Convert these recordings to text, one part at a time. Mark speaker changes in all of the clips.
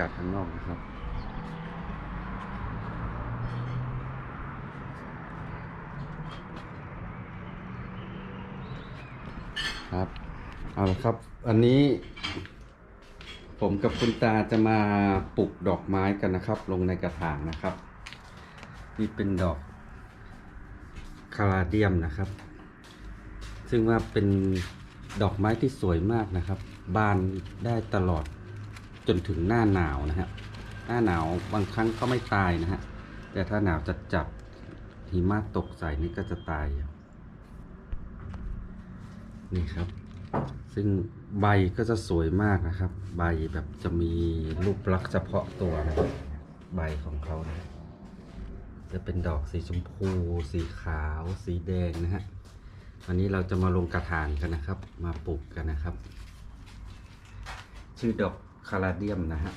Speaker 1: ากาศข้างนอกนะครับ ครับ เอาละครับ อันนี้ผมกับคุณตาจะมาปลูกดอกไม้กันนะครับ ลงในกระถางนะครับ นี่เป็นดอกคาราเดียมนะครับ ซึ่งว่าเป็นดอกไม้ที่สวยมากนะครับ บานได้ตลอด จนถึงหน้าหนาวนะฮะหน้าหนาวบางครั้งก็ไม่ตายนะฮะแต่ถ้าหนาวจัดจัดหิมะตกใส่นี่ก็จะตาย นี่ครับ ซึ่งใบก็จะสวยมากนะครับ ใบแบบจะมีรูปลักษณ์เฉพาะตัวนะครับใบของเขานะจะเป็นดอกสีชมพู สีขาว สีแดงนะฮะวันนี้เราจะมาลงกระถางกันนะครับ มาปลูกกันนะครับ ชื่อดอก คาราเดียมนะฮะ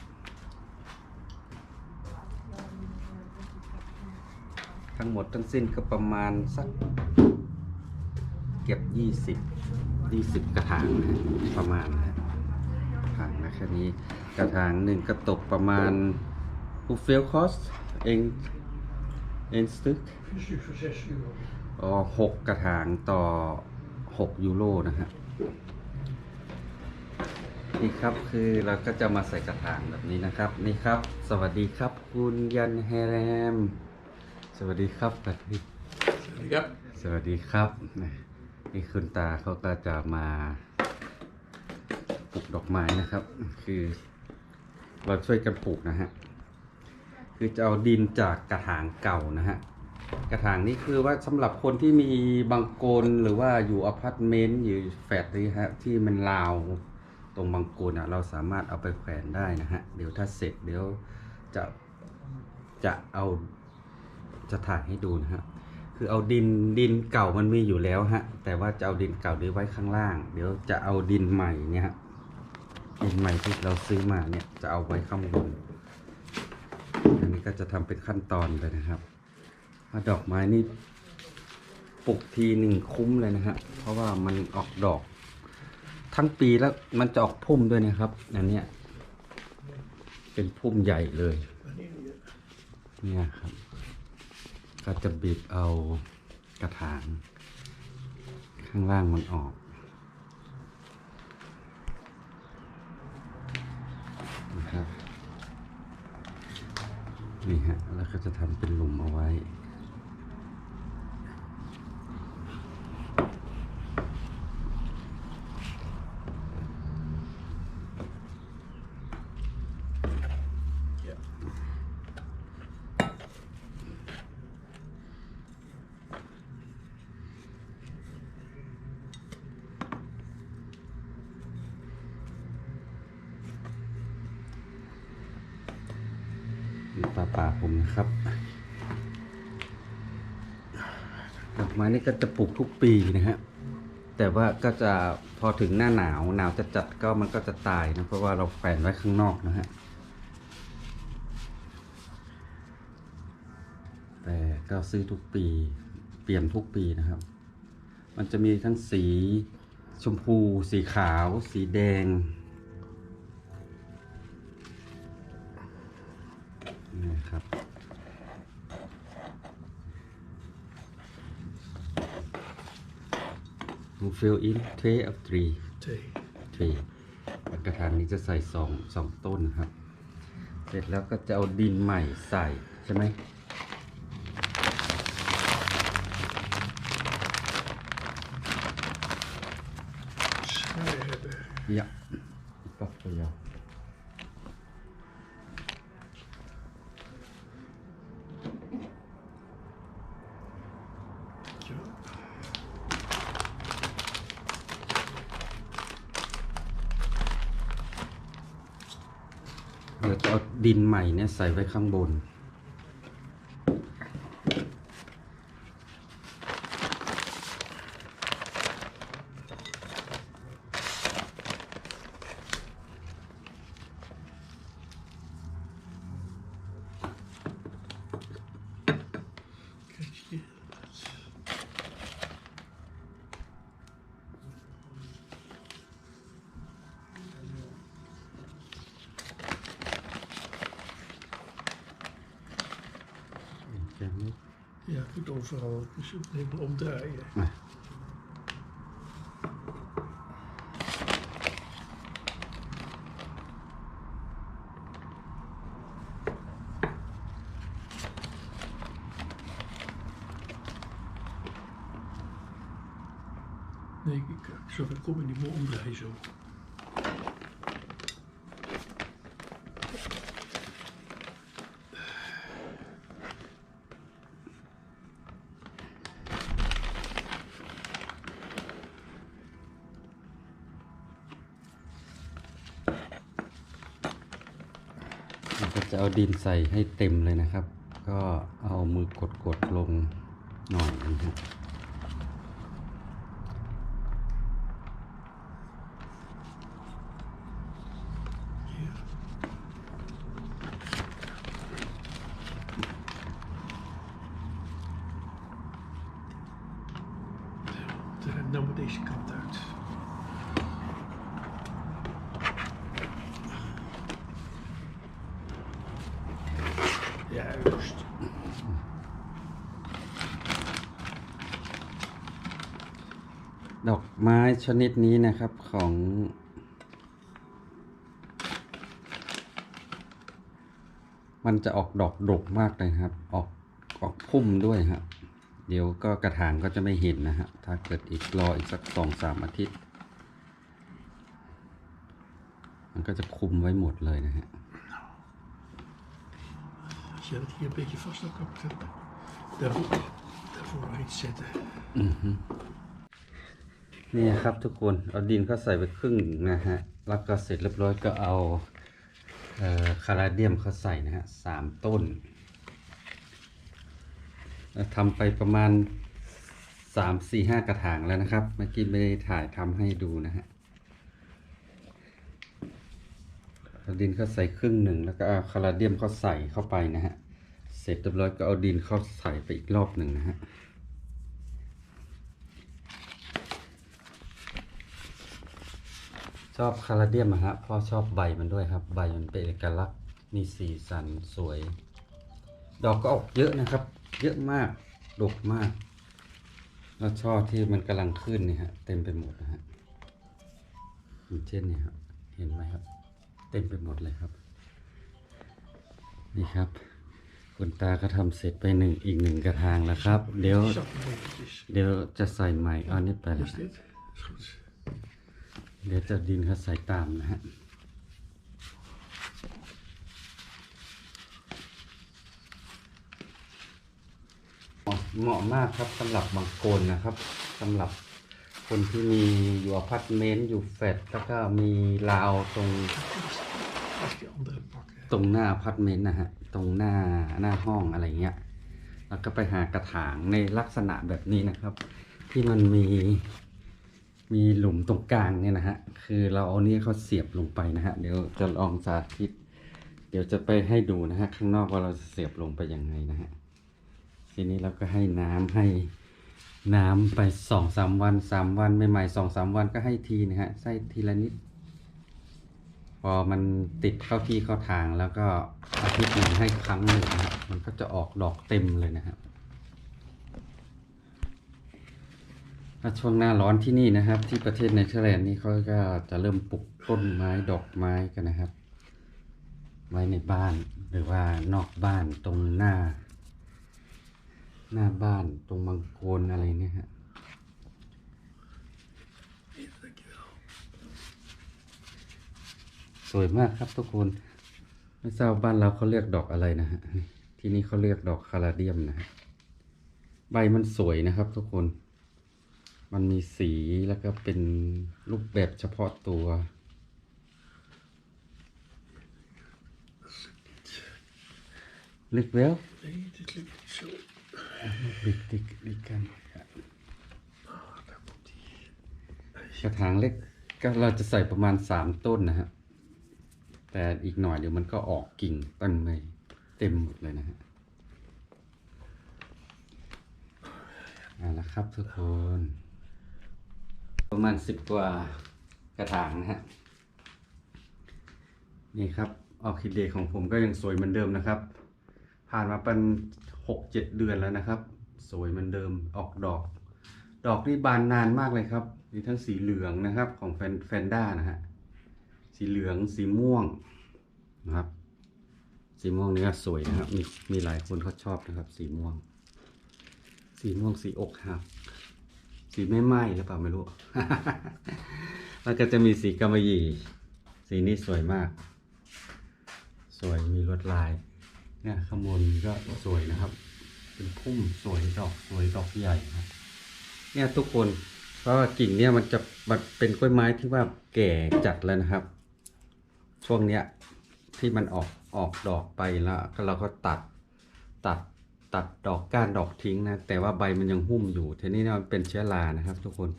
Speaker 1: ทั้งหมดทั้งสิ้นก็ประมาณสักเก็บยี่สิบยี่สิบกระถางนะประมาณนะถางนะแค่นี้กระถางหนึ่งก็ตกประมาณ hoeveel kost เองเองสตึกอ๋อหกกระถางต่อหกยูโรนะฮะ นี่ครับคือเราก็จะมาใส่กระถางแบบนี้นะครับ นี่ครับ สวัสดีครับ คุณยันแฮแรม สวัสดีครับสวัสดี
Speaker 2: Ja.
Speaker 1: สวัสดีครับนี่คุณตาเขาก็จะมาปลูกดอกไม้นะครับ คือเราช่วยกันปลูกนะฮะคือจะเอาดินจากกระถางเก่านะฮะกระถางนี้คือว่าสำหรับคนที่มีบางโกลหรือว่าอยู่อพาร์ตเมนต์อยู่แฟลตนี่ฮะที่มันลาว ตรงบางกลอะเราสามารถเอาไปแขวนได้นะฮะ เดี๋ยวถ้าเสร็จเดี๋ยวจะจะเอาจะถ่ายให้ดูนะฮะ คือเอาดินดินเก่ามันมีอยู่แล้วฮะ แต่ว่าจะเอาดินเก่านี้ไว้ข้างล่าง เดี๋ยวจะเอาดินใหม่เนี่ยฮะ ดินใหม่ที่เราซื้อมาเนี่ยจะเอาไว้ข้างบน อันนี้ก็จะทำเป็นขั้นตอนเลยนะครับดอกไม้นี่ปลูกทีหนึ่งคุ้มเลยนะฮะ เพราะว่ามันออกดอก ทั้งปีแล้วมันจะออกพุ่มด้วยนะครับ อันเนี้ยเป็นพุ่มใหญ่เลย เนี่ยครับ ก็จะบีบเอากระถาง ข้างล่างมันออกนะครับนี่ฮะ แล้วก็จะทำเป็นหลุมเอาไว้ ป่าป่าผมนะครับดอกไม้นี่ก็จะปลูกทุกปีนะฮะแต่ว่าก็จะพอถึงหน้าหนาวหนาวจะจัดก็มันก็จะตายนะเพราะว่าเราแขวนไว้ข้างนอกนะฮะแต่ก็ซื้อทุกปีเปลี่ยนทุกปีนะครับ มันจะมีทั้งสีชมพู สีขาว สีแดง นี่ครับ You fill in tray of three
Speaker 2: Thee.
Speaker 1: tray กระถางนี้จะใส่สองสองต้นนะครับ เสร็จแล้วก็จะเอาดินใหม่ใส่ใช่ไหม
Speaker 2: Schrijven.
Speaker 1: Ja. Ik pak voor ดินใหม่เนี่ยใส่ไว้ข้างบน
Speaker 2: Ja, ik moet overal dus je helemaal omdraaien.
Speaker 1: Nee.
Speaker 2: Ik, sorry, ik kom in die moe omdraaien zo.
Speaker 1: จะเอาดินใส่ให้เต็มเลยนะครับ ก็เอามือกดๆลงหน่อยนะครับ ไม้ชนิดนี้นะครับของมันจะออกดอกดกมากเลยครับ ออกออกพุ่มด้วยฮะเดี๋ยวก็กระถางก็จะไม่เห็นนะฮะ ถ้าเกิดอีกรออีกสักสองสามอาทิตย์ มันก็จะคุมไว้หมดเลยนะฮะ
Speaker 2: Als je dat hier een beetje vast ook kan zetten. Daarvoor, daarvoor iets zetten.
Speaker 1: นี่ครับทุกคนเอาดินเข้าใส่ไปครึ่งนะฮะแล้วก็เสร็จเรียบร้อยก็เอาเอ่อคาราเดียมเข้าใส่นะฮะสามต้นทำไปประมาณสามสี่ห้ากระถางแล้วนะครับ เมื่อกี้ไม่ได้ถ่ายทำให้ดูนะฮะเอาดินเข้าใส่ครึ่งหนึ่งแล้วก็เอาคาราเดียมเข้าใส่เข้าไปนะฮะ เสร็จเรียบร้อยก็เอาดินเข้าใส่ไปอีกรอบหนึ่งนะฮะ ชอบคาราเดียมอะฮะพราะชอบใบมันด้วยครับ ใบมันเป็นเอกลักษณ์มีสีสันสวย ดอกก็ออกเยอะนะครับ เยอะมากดกมาก แล้วช่อที่มันกำลังขึ้นนี่ฮะเต็มไปหมดนะฮะอย่างเช่นนี่ครับเห็นไหมครับ เต็มไปหมดเลยครับ นี่ครับคุณตาก็ทำเสร็จไปหนึ่งอีกหนึ่งกระถางแล้วครับ เดี๋ยว เดี๋ยวจะใส่ใหม่อานี่ไปเลย เดี๋ยวจะดินเขาใส่ตามนะฮะเหมาะมากครับสำหรับบางคนนะครับสำหรับคนที่มีอยู่อพาร์ตเมนต์อยู่แฟลตแล้วก็มีราวตรง ตรงหน้าอพาร์ตเมนต์นะฮะตรงหน้าหน้าห้องอะไรเงี้ย แล้วก็ไปหากระถางในลักษณะแบบนี้นะครับ ที่มันมี มีหลุมตรงกลางเนี่ยนะฮะ คือเราเอานี้เขาเสียบลงไปนะฮะ เดี๋ยวจะลองสาธิต เดี๋ยวจะไปให้ดูนะฮะ ข้างนอกว่าเราเสียบลงไปยังไงนะฮะ ทีนี้เราก็ให้น้ำให้น้ำไปสองสามวันสามวันใหม่ๆสองสามวันก็ให้ทีนะฮะ ใส่ทีละนิด พอมันติดเข้าที่เข้าทางแล้วก็อาทิตย์หนึ่งให้ครั้งหนึ่งนะะมันก็จะออกดอกเต็มเลยนะครับ ถ้าช่วงหน้าร้อนที่นี่นะครับ ที่ประเทศเนเธอร์แลนด์นี่เขาก็จะเริ่มปลูกต้นไม้ดอกไม้กันนะครับ ไว้ในบ้านหรือว่านอกบ้านตรงหน้า หน้าบ้านตรงมังโกรอะไรเนี่ยฮะสวยมากครับทุกคนไม่ทราบบ้านเราเขาเรียกดอกอะไรนะฮะที่นี่เขาเรียกดอกคาราเดียมนะฮะใบมันสวยนะครับทุกคน มันมีสีแล้วก็เป็นรูปแบบเฉพาะตัว ลึกแล้วลึกติกลิกกันกระถางเล็กก็เราจะใส่ประมาณสามต้นนะฮะ แต่อีกหน่อยเดี๋ยวมันก็ออกกิ่งเต็มเลยเต็มหมดเลยนะฮะเอาละครับทุกคน ประมาณสิบกว่ากระถางนะฮะนี่ครับออคิเดย์ของผมก็ยังสวยเหมือนเดิมนะครับ ผ่านมาเป็นหกเจ็ดเดือนแล้วนะครับ สวยเหมือนเดิมออกดอก ดอกนี่บานนานมากเลยครับมีทั้งสีเหลืองนะครับของแฟนแฟนด้านะฮะสีเหลืองสีม่วงนะครับ สีม่วงนี่ก็สวยนะครับ มีมีหลายคนเขาชอบนะครับ สีม่วง สีม่วงสีอกหัก สีไม่ไหม้หรือเปล่าไม่รู้ แล้วก็จะมีสีกำมะหยี่สีนี้สวยมาก สวยมีลวดลาย เนี่ยข้างบนก็สวยนะครับ เป็นพุ่มสวยดอกสวยดอกใหญ่ครับเนี่ยทุกคนเพราะว่ากิ่งเนี่ยมันจะมันเป็นกล้วยไม้ที่ว่าแก่จัดแล้วนะครับ ช่วงเนี้ยที่มันออกออกดอกไปแล้วเราก็ตัดตัด ตัดดอกก้านดอกทิ้งนะ แต่ว่าใบมันยังหุ้มอยู่ทีนี้เนี่ยมันเป็นเชื้อรานะครับ ทุกคน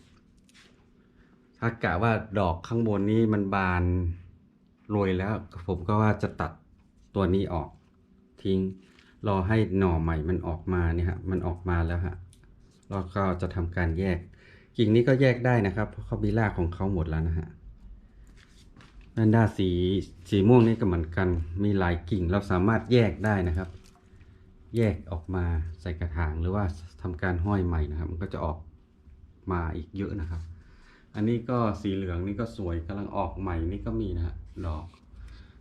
Speaker 1: ถ้ากะว่าดอกข้างบนนี้มันบานโรยแล้ว ผมก็ว่าจะตัดตัวนี้ออกทิ้ง รอให้หน่อใหม่มันออกมาเนี่ยฮะมันออกมาแล้วฮะเราก็จะทำการแยก กิ่งนี้ก็แยกได้นะครับ เพราะเขามีรากของเขาหมดแล้วนะฮะแมนด้าสีสีม่วงนี่ก็เหมือนกัน มีหลายกิ่งเราสามารถแยกได้นะครับ แยกออกมาใส่กระถางหรือว่าทำการห้อยใหม่นะครับ มันก็จะออกมาอีกเยอะนะครับ อันนี้ก็สีเหลืองนี่ก็สวยกำลังออกใหม่นี่ก็มีนะฮะดอก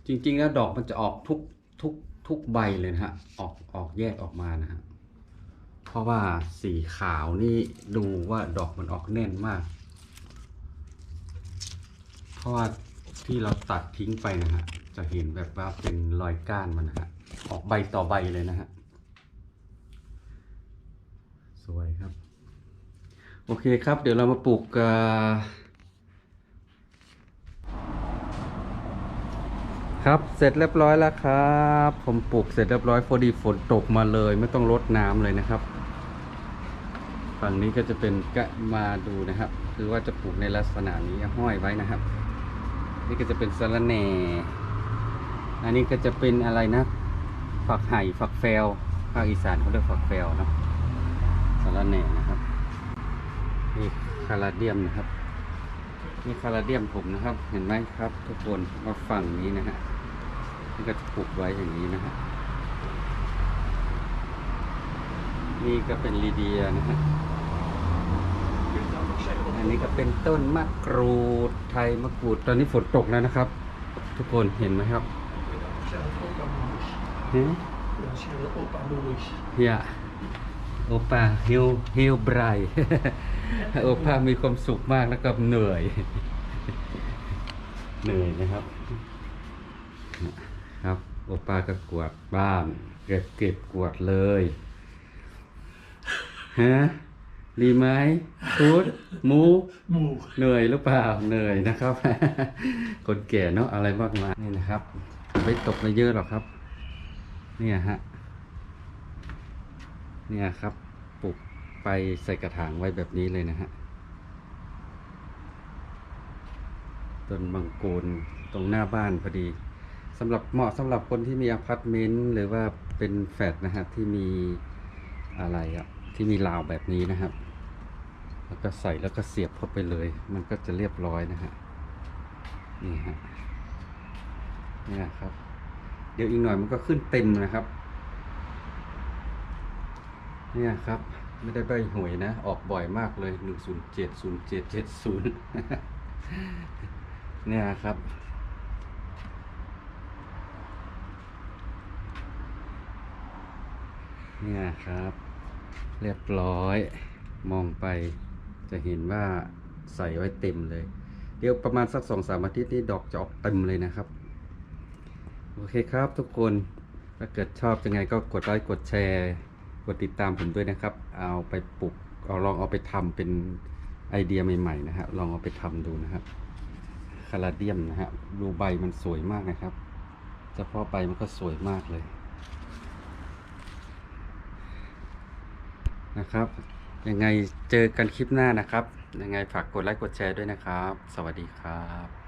Speaker 1: จริงๆแล้วดอกมันจะออกทุกทุกทุกใบเลยนะฮะออกออกแยกออกมานะฮะเพราะว่าสีขาวนี่ดูว่าดอกมันออกแน่นมาก เพราะว่าที่เราตัดทิ้งไปนะฮะจะเห็นแบบว่าเป็นรอยก้านมันนะฮะออกใบต่อใบเลยนะฮะ สวยครับ โอเคครับ เดี๋ยวเรามาปลูกครับ เสร็จเรียบร้อยแล้วครับ ผมปลูกเสร็จเรียบร้อยพอดีฝนตกมาเลย ไม่ต้องรดน้ำเลยนะครับ ฝั่งนี้ก็จะเป็นกะมาดูนะครับ คือว่าจะปลูกในลักษณะนี้ห้อยไว้นะครับ นี่ก็จะเป็นสะระแหน่อันนี้ก็จะเป็นอะไรนะ ฝักไห่ฝักแฟวภาคอีสานเขาเรียกฝักแฟวเนาะ สะระแหน่นะครับนี่คาราเดียมนะครับนี่คาราเดียมผมนะครับ เห็นไหมครับ ทุกคนมาฝั่งนี้นะฮะมันก็จะปลูกไว้อย่างนี้นะฮะนี่ก็เป็นลีเดียนะฮะอันนี้ก็เป็นต้นมะกรูดไทยมะกรูดตอนนี้ฝนตกแล้วนะครับ ทุกคนเห็นไหมครับ
Speaker 2: Ja, dat is ook aan Louis.
Speaker 1: เฮ้ย โอปาฮิวฮิวไบรโอปามีความสุขมากแล้วก็เหนื่อย เหนื่อยนะครับ ครับ โอปาก็กวาดบ้าน เก็บเก็บกวาดเลยฮะดีไหมพูดหมู
Speaker 2: Moe.
Speaker 1: เหนื่อยหรือเปล่าเหนื่อยนะครับ คนแก่เนาะอะไรมากมายนี่นะครับไม่ตกไม่เยอะหรอกครับ เนี่ยฮะ เนี่ยครับปลูกไปใส่กระถางไว้แบบนี้เลยนะฮะต้นมังกรตรงหน้าบ้านพอดีสำหรับเหมาะสำหรับคนที่มีอพาร์ตเมนต์หรือว่าเป็นแฟลตนะฮะที่มีอะไรอะที่มีราวแบบนี้นะครับ แล้วก็ใส่แล้วก็เสียบเข้าไปเลย มันก็จะเรียบร้อยนะฮะนี่ฮะเนี่ยครับ เดี๋ยวอีกหน่อยมันก็ขึ้นเต็มนะครับ เนี่ยครับ ไม่ได้ใบหวยนะ ออกบ่อยมากเลยหนึ่งศูนย์เจ็ดศูนย์เจ็ดเจ็ดศูนย์เนี่ยครับ เนี่ยครับ เรียบร้อย มองไปจะเห็นว่าใส่ไว้เต็มเลย เดี๋ยวประมาณสักสองสามอาทิตย์นี้ดอกจะออกเต็มเลยนะครับ โอเคครับทุกคน ถ้าเกิดชอบยังไงก็กดไลค์กดแชร์ กดติดตามผมด้วยนะครับ เอาไปปลูกเอาลองเอาไปทำเป็นไอเดียใหม่ๆนะฮะลองเอาไปทำดูนะครับคาราเดียมนะฮะดูใบมันสวยมากนะครับเฉพาะใบมันก็สวยมากเลยนะครับ ยังไงเจอกันคลิปหน้านะครับ ยังไงฝากกดไลค์กดแชร์ด้วยนะครับ สวัสดีครับ